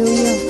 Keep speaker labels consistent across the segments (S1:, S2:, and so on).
S1: Hallelujah.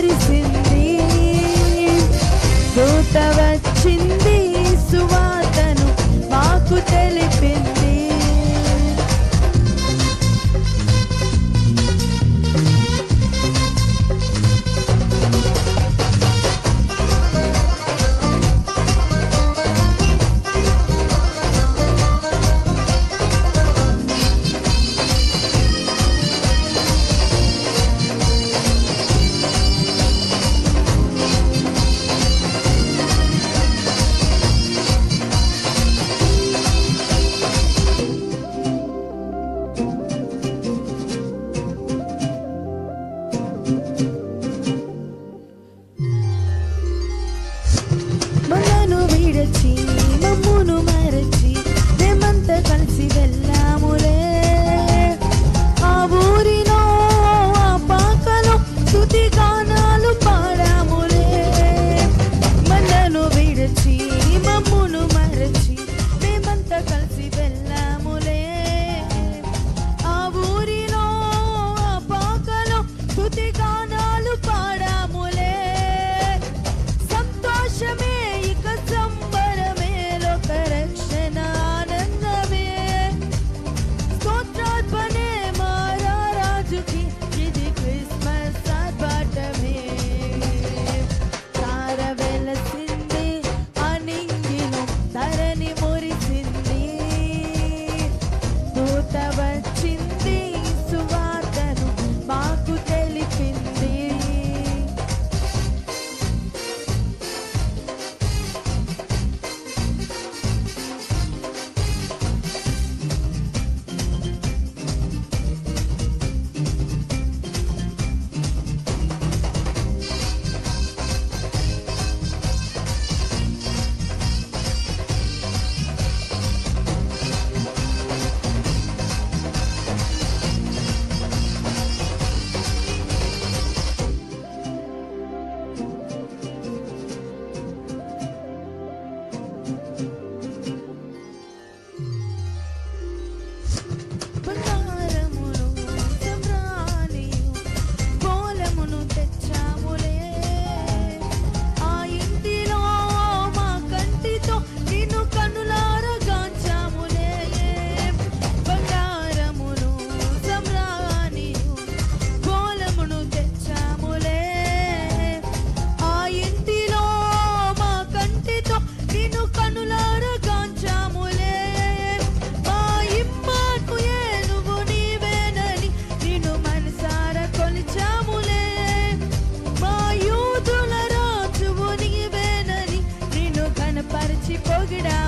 S1: परिचिन Thank you. போகிடா.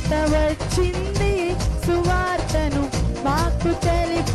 S1: కోత వచ్చింది సువార్తను మాకు తెలిపి